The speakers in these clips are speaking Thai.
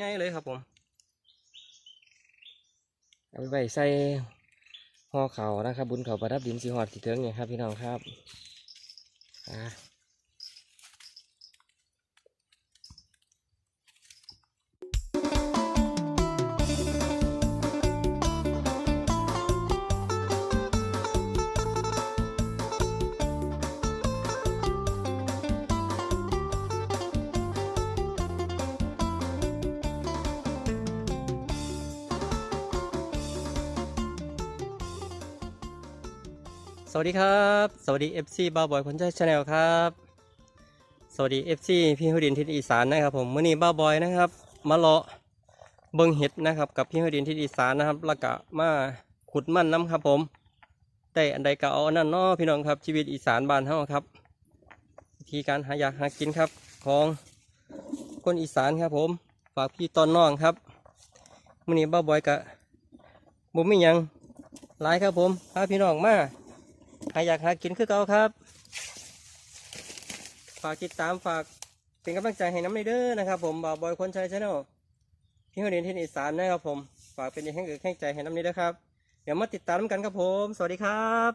ง่ายเลยครับผมเอาไปใส่ห่อเขานะครับ บุญเขาประดับดินสีหอดสีเทิงเนี่ยครับพี่น้องครับอ่า สวัสดีครับ สวัสดี FC บาวบอยคนใจชาแนลครับ สวัสดี FC พี่ฮุดินทิศอีสานนะครับผมมื่อนี้บาวบอยนะครับ มาเลาะเบิงเห็ดนะครับ กับพี่ฮุดินทิศอีสานนะครับแล้วก็มาขุดมันน้ำครับผมได้อันใดก็เอาอันนั้นเนาะพี่น้องครับชีวิตอีสานบ้านเฮาครับวิธีการหาอยากหากินครับของคนอีสานครับผมฝากพี่ตอนน้องครับมื่อนี้บาวบอยกะบุมีหยังหลายครับผมพาพี่น้องมา ใครอยากหากินคือเก่าครับ ฝากติดตามฝากเป็นกำลังใจให้น้ำในเด้อนะครับ ผมบ่าวบอยคนชัยชาแนลที่หัวเรียนที่อีสานนะครับผม ฝากเป็นแห่งเกิดแห่งใจให้น้ำนเด้อครับ เดี๋ยวมาติดตามกันครับผม สวัสดีครับ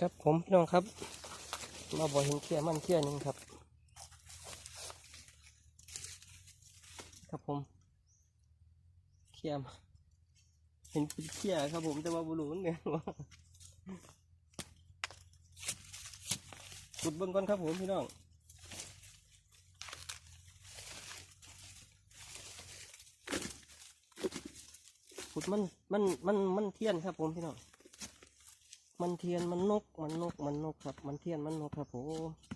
ครับผมพี่น้องครับ มาบอยเห็นเขี้ยมันเขี้ยหนึ่งครับ ครับผมเขี้ยมเห็นเป็นเขี้ยครับผมแต่ว่าบุรุษเนี่ยว่า ขุดเบิ้งก่อนครับผมพี่น้องขุดมันมันมันมันเทียนครับผมพี่น้องมันเทียนมันนกมันนกมันนกครับ มันเทียนมันนกครับผม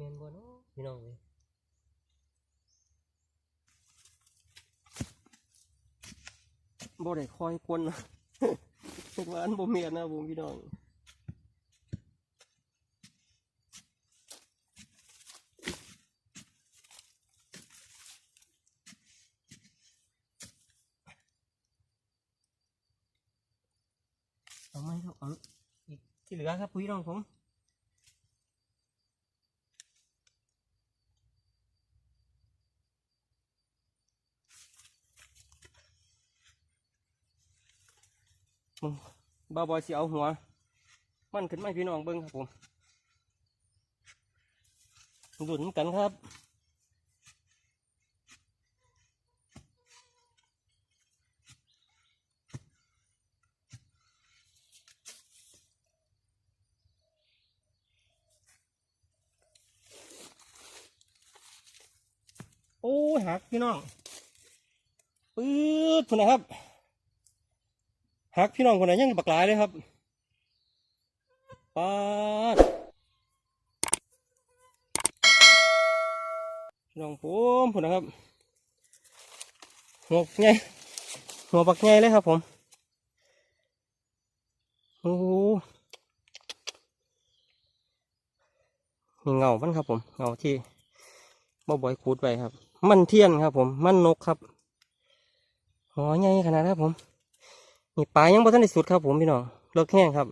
มนบ่เนาะพี่น้องเลยบ่ได้คอยคนนะทุกวันบ่เมียนนะผมพี่น้องเอาไหมครับเอาอีกที่เหลือครับพี่น้องผม บ้าบอยสิเอาหัว มันขึ้นไมาให้พี่น้องเบิ้งครับผมดุนกันครับโอ้หักพี่น้องปื๊ดพุ่นนะครับ หักพี่น้องคนไหนยังบักหลายเลยครับปาดพี่น้องผมพุ่นนะครับหัวไงหัวบักไงเลยครับผมโอ้มีเงามันครับผมเงาที่บ่บ่อยขูดไปครับ มันเทียนครับผม มันนกครับหัวใหญ่ขนาดครับผม นี่ปลายังบ่ทันได้สุดครับผมพี่น้องเลิกแห้งครับ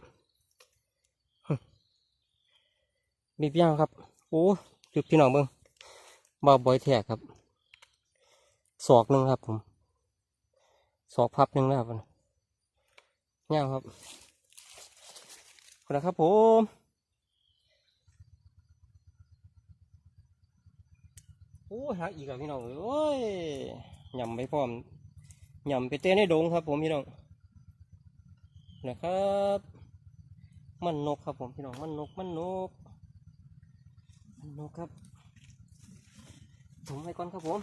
หึบีบย่างครับโอ้จุดพี่น้องเบิ้งบ่าบอยแทกครับศอกหนึ่งครับผมศอกพับหนึ่งนะครับย่างครับขอบคุณครับผมโอ้หักอีกแล้วพี่น้องเอ้ยโอ้ยยำไปพร้อมยำไปเต้นในดงครับผมพี่น้อง นะครับ มันนกครับผมพี่น้องมันนกมันนกมันนกครับผมให้ก่อนครับผม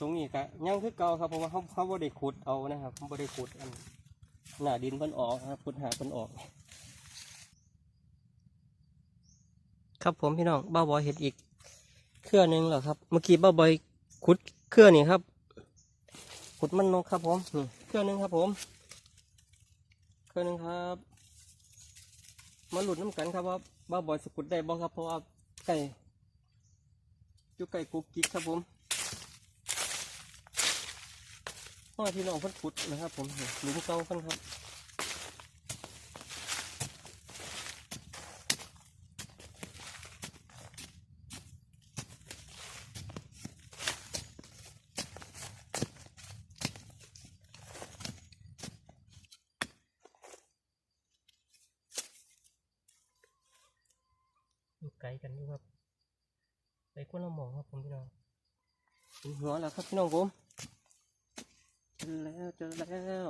ตรงนี้กะยังคือเก่าครับเพราะว่าเขาเขาบ่ได้ขุดเอานะครับเขาบ่ได้ขุดอันหน้าดินเพิ่นออกนะครับพุดหาเพิ่นออก ครับผมพี่น้องบ้าบอยเห็ดอีก เครือหนึ่งแล้วครับ เมื่อกี้บ้าบอยขุดเครือนี่ครับ ขุดมันนกครับผมนี่เครือหนึ่งครับผม เครือหนึ่งครับ มาหลุดน้ำกันครับว่าบ้าบอยสกุดได้บ้ครับเพราะว่าไก่อยู่ไก่กุ๊กกิ๊กครับผมพ่อพี่น้องเพิ่นขุดนะครับ ผมหลุมเก่าเพิ่นครับ ไกลกันอยู่ครับ ไปคนละหมองครับผมพี่น้องถึงหัวแล้วครับพี่น้องผมเจอแล้วเจอแล้ว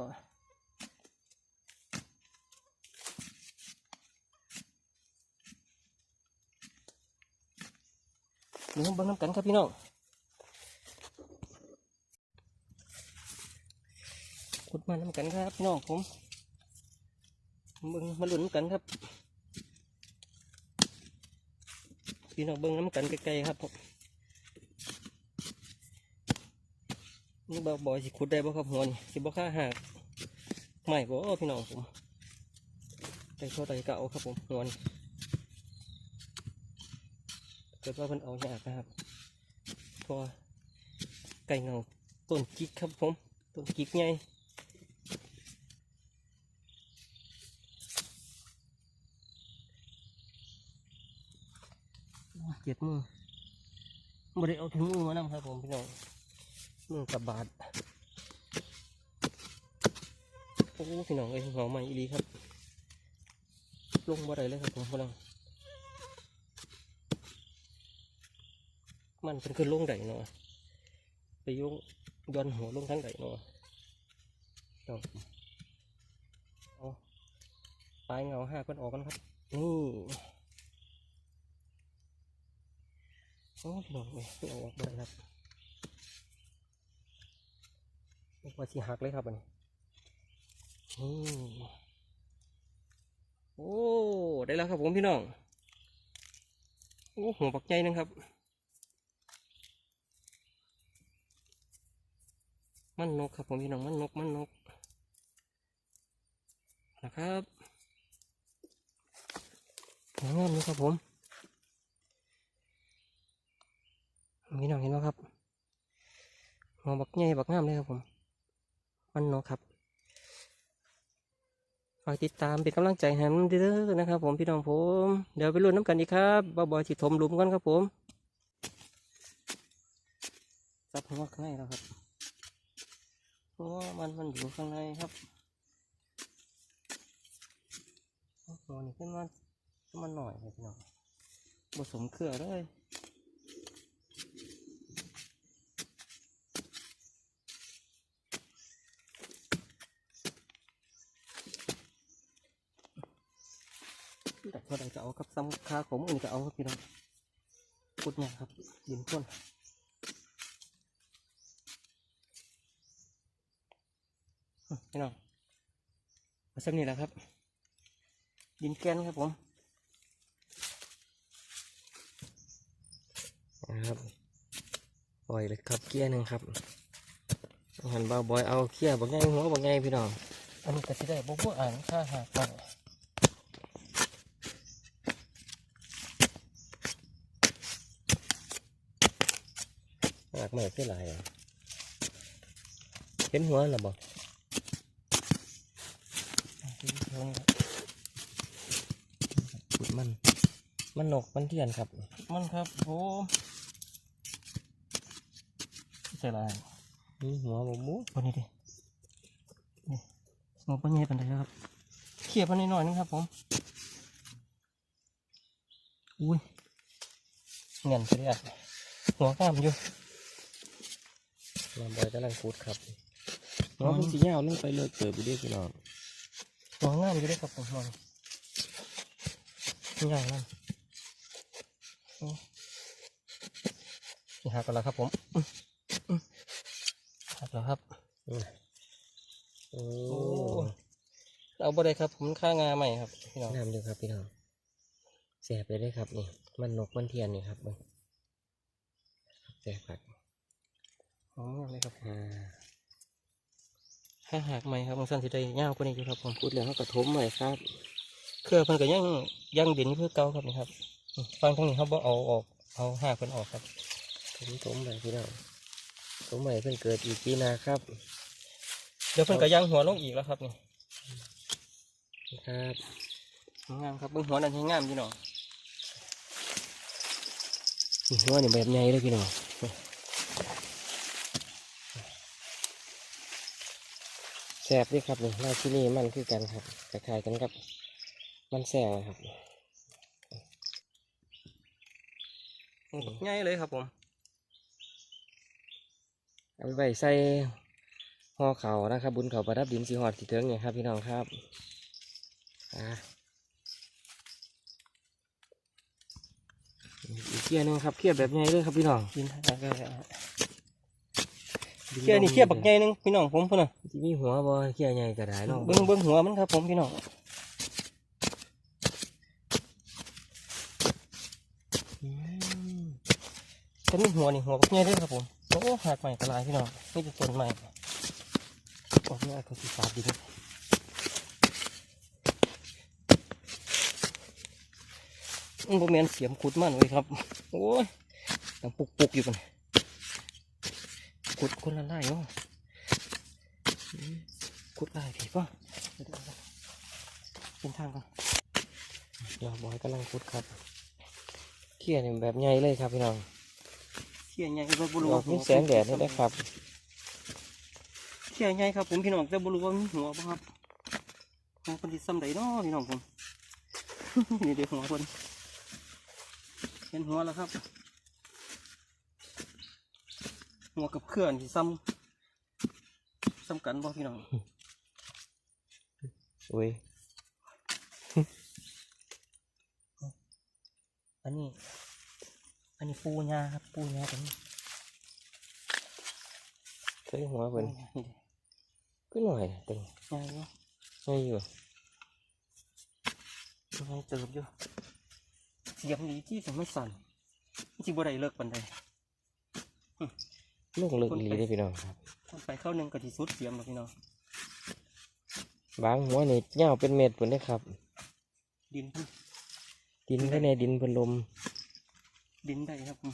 เดี๋ยวเบิ่งน้ำกันครับพี่น้องขุดมาน้ำกันครับพี่น้องผมเบิ่งมาหลุ้นกันครับ พี่น้องเบิ้งน้ำกันไกลๆครับผมนี่บ่บ่อยสิขุดได้บ่ครับหัวนี่สิบ่ค่าหักไม่บ่พี่น้องผมใจเท่าใดก็เอาครับผมหัวนี่เกิดว่าเพิ่นเอายากนะครับพราะว่าไก่เงาต้นกิกครับผมต้นกิกใหญ่โอ้ย เจ็บมือบ่ได้เอาถึงมือมานำครับผมพี่น้องมือกับบาดโอ้พี่น้องเอ้ยหงาใหม่อีหลีครับ ลงบ่ได้เลยครับผมพี่น้องมันเป็นขึ้นลงไดเนาะไปโยงย้อนหัวลงทั้งไดเนาะจ้าเอาปลายเงาห้ากันออกกันครับนี่ โอ้ยน้องเอ้ยเอาออกบ่ได้ครับว่าสิหักเลยครับอันนี้นี่โอ้ ได้แล้วครับผมพี่น้อง โอ้หัวปักใจนึงครับ มันนกครับผมพี่น้อง มันนก มันนก นะครับงามเลยครับผม พี่น้องเห็นไหมครับหัวบักใหญ่บักงามเลยครับผมมันนกครับฝากติดตามเป็นกำลังใจให้มันเด้อนะครับ ผมพี่น้องผม เดี๋ยวไปลุ้นน้ำกันดีครับบ่าวบอยสิถมหลุมกันครับผมจับหัวข้างในแล้วครับเพราะว่ามันมันอยู่ข้างในครับโอ้โหนี่ขึ้นมาขึ้นมาหน่อยเลยพี่น้องผสมเครือเลย แต่พอได้จะเอากับซ้ำคาของอื่นก็เอาครับพี่น้องพุดเนี่ยครับดินข้นอื้อพี่น้องมาสักนี่แหละครับดินแกนครับผมนะครับปล่อยเลยครับเกียร์หนึ่งครับหันเบาบอยเอาเกียร์บักไงหัวบักไงพี่น้องอันนี้ก็สิได้บ่พวกอ่านค่าหากมัากไม่ขึ้นหลายอะเห็นหัวหรอบอกขุดมัน มันนกมันเทียนครับ มันครับผมใช่ไรนี่หัวหมูหมูวันนี้ดินี่สมองปัญญาเป็นไรครับเขี่ยมันนิดหน่อยนึงครับผมอุ้ยเงียนไปเลยอะหัวข้ามอยู่ ลำบอยกำลังขุดครับหัหัววมัมันนสิสียาวลงไปเลยเติบไปด้วยพี่น้องหัวงามอยู่ด้วยครับผมมันใหญ่นั่นโอ้สิหักกันแล้วครับผมอื้ออื้อหักแล้วครับโอ้โอ้เอาบ่ได้ครับผมค่างาใหม่ครับพี่น้องงามเลยครับพี่น้องแสบเลยได้ครับนี่ มันนกมันเทียนนี่ครับเบิ่งแสบครับ หอมมากเลยครับอ่าค่าหักใหม่ครับบางสันสิได้ยาวกว่านี้อยู่ครับผมพูดแล้วเขากระทมใหม่ครับ เครือเพิ่นก็ยังยังดินเพื่อเก่าครับนี่ครับอืมฟังทั้งนี้เขาบ่เอาออกเอาหากเพิ่นออกครับผมถมไปพี่น้องถมไปเพิ่นเกิดอีกปีหนาครับ เดี๋ยวเพิ่นก็ย่างหัวลงอีกแล้วครับนี่ครับงามครับเบิ่งหัวนั่นให้งามพี่น้องนี่หัวนี่แบบใหญ่เลยพี่น้อง แสบด้วยครับนี่ราชินีมันคือกันครับคล้ายๆกันครับมันแสบครับง่ายเลยครับผมเอาไปไว้ใส่ห่อเขาวนะครับ บุญเขาประดับดินสีหอดสีเทิงเนี่ยครับ พี่น้องครับอ่าอีกเคี่ยหนึงครับเคี่ยแบบใหญ่เลยครับพี่น้องกินอะไรก็ได้ เขี้ยนี่เขี้ยบักใหญ่หนึงพี่น้องผมพุ่นน่ะที่มีหัวบ่เคี่ยใหญ่ก็ได้เนาะเบิ่งเบิ่งหัวมันครับผมพี่น้องอืมถ้ามีหัวนี่หัวบักใหญ่เลยครับผมโอ้หักใหม่กระลายพี่น้องนี่เป็นต้นใหม่ออกเนี่ยเขาสีฟ้าดินมันบ่แม่นเสียมขุดมันเลยครับ โอ้ยยังปุกปุกๆอยู่กัน ขุดคนละไล่เนาะอืมขุดไล่ผีป่ะเดี๋ยวๆๆเป็นทางก่อนเดี๋ยวบอยกำลังพุดครับเคี่ยนี่แบบใหญ่เลยครับพี่น้องเขี้ยใหญ่ก็บ่รู้ออว่ากมีแสงแดดนี่ได้ครับเขี้ยใหญ่ครับผมพี่น้องแต่บ่รู้ว่ามีหัวป่ะครับหัวคนที่ซ้ำใดเนาะพี่น้องผมนี่เดี๋ยวหัวคนเห็นหัวแล้วครับ หัวกับเคลื่อนที่ซ้ำซ้ำกันบ่พี่น้องอุ้ยอันนี้ อันนี้ปูญาครับปูญากันนี่ใส่หัวเพิ่นนี่เด้ก็หน่อยตึงใหญ่เนาะใหญ่อยู่ใหญ่เติบอยู่เสียมดีที่จะไม่สั่นที่บ่ได้เลิกปันใด ลูกเลึกอีหลีได้อพี่น้องครับคนไปเข้าหนึ่งก็ที่สุดเสียมแล้วพี่น้องบางหัวนี่ยาวเป็นเม็ดเพิ่นได้อครับ ดินเพิ่นดินภายในดินเพิ่นลมดินได้ครับผม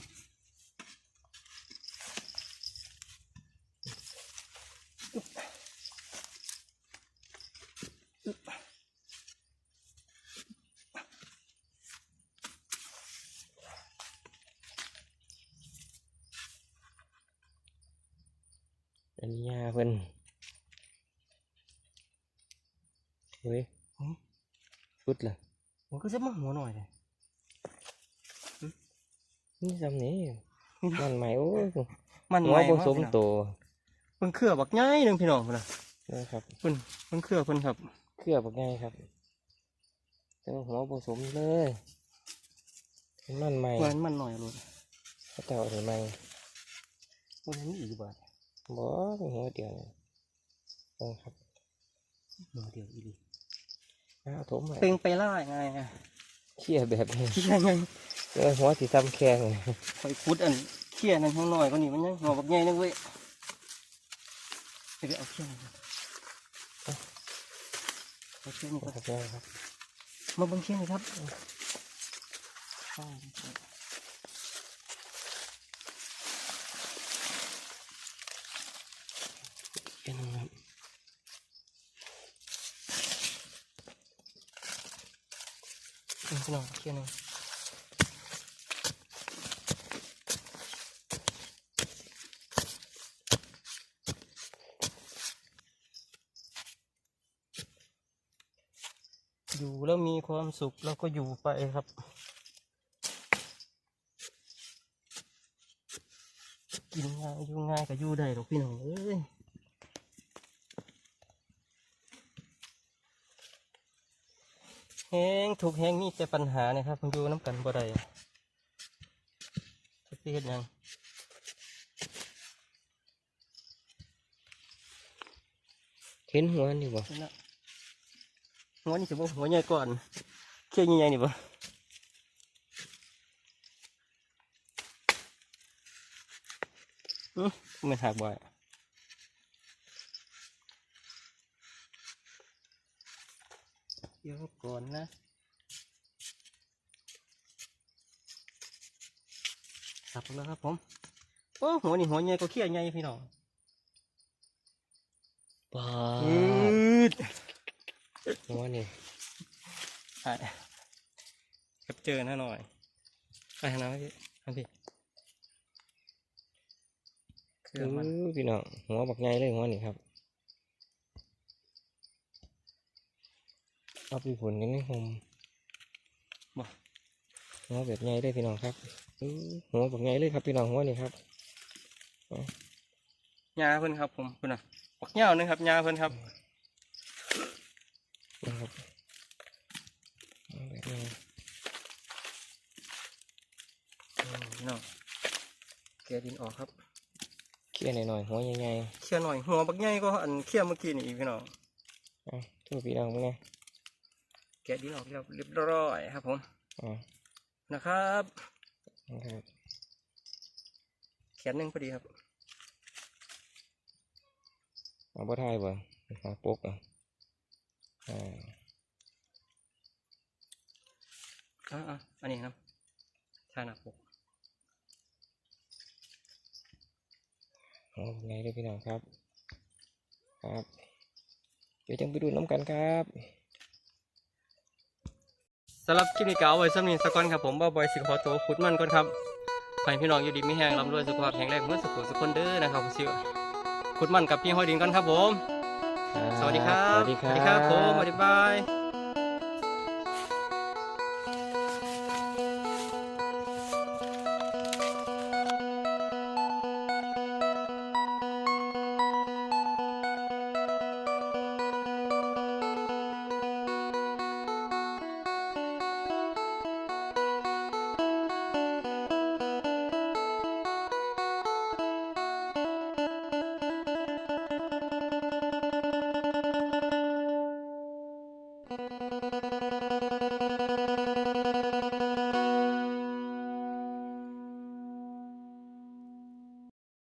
อันนี้ยาเพิ่นเฮ้ยหืมสุดละผมก็จะมาหัวหน่อยเลยนี่จำนี้มันใหม่โอ้ยมันหัวใหม่ผมากสมพี่น้องโตเพิ่นเครือบักง่ายหนึ่งพี่น้องพุ่นนะนะครับเพิ่นเพิ่นเครือเพิ่นครับ เคลือบง่ายครับแต่ว่าหัวผสมเลยมันใหม่เพิ่นมันหน่อยเลยเขาเจ้าอะไรใหม่เพิ่นนี่อีกบาท บ่เป็นหัวเดียวนี่เอาครับเดี๋ยวเดี๋ยวอีหลีเอาถมไปเป็นไปล่าไงอะเขี่ยแบบนี้เขี้ยไงเออหัวสีซ้ำแข็งคอยพุดอันเขี้ยนั่นข้างหน่อยก็นี่มันยังหัวบักใหญ่นึงเว้ยเดี๋ยวไปเอาเขี้ยนี่ก่อนเอาเขี้ยนี่ก่อนครับเนี่ยครับมาเบิ่งเขี้ยนี่ครับเขี้ยนี่ครับนี่ พี่น้องเขี้ยนี่อยู่แล้วมีความสุขเราก็อยู่ไปครับกินง่ายอยู่ง่ายก็อยู่ได้หรอกพี่น้องเอ้ย แห้งถูกแห้งมีแต่ปัญหานะครับมันอยู่น้ำกันบ่ได้จะเฮ็ดหยังเห็นหัวนี่บ่นั่นน่ะหัวนี่จะบ่หัวใหญ่ก่อนเขี้ยใหญ่ๆนี่บ่อือไม่หักบ่อย เยอะก่อนนะสับแล้วครับผมโอ้หัวนี่หัวใหญ่ก็เขี้ยใหญ่พี่น้องปาดหัวนี่ไรัเจอหน้าหน่อยไปนะพี่ทำพี่คือพี่น้องหัวบักใหญ่เลยหัวนี่ครับ เอาไปผลกันนี่ผมบ่หัวแบบใหญ่เลยพี่น้องครับอื้อหัวบักใหญ่เลยครับพี่น้องหัวนี่ครับยาเพิ่นครับผมเพิ่นน่ะปักเหย้านึงครับยาเพิ่นครับนะครับหัวแบบใหญ่อืมพี่น้องแกะดินออกครับเคี่ยหน่อยๆหัวใหญ่เคี่ยหน่อยหัวบักใหญ่ก็อันเคี่ยเมื่อกี้นี่อีกพี่น้องๆอะทั่วพี่น้องมั้งไงแกะดินออกเรียบเรียบร้อยครับ ผมอ่านะครับนะครับแขนหนึ่งพอดีครับเอาบ่ทายบ่มาปกอะอ่าอ่าอะอันนี้ครับชาหนักปกหัวบักใหญ่เลยพี่น้องครับ ครับ เดี๋ยวจังไปดูน้ำกันครับ สำหรับคลิปนี้ก็เอาไว้สำนี้สักก่อนครับผมบ่าวบอยสิขอตัวขุดมันก่อนครับขอให้พี่น้องอยู่ดีมีแห้งร่ำรวยสุขภาพแข็งแรงเมื่อสุขสุขคนเด้อนะครับผมสิขุดมันกับพี่ห้อยดินก่อนครับผม สวัสดีครับ สวัสดีครับผมสวัสดีบาย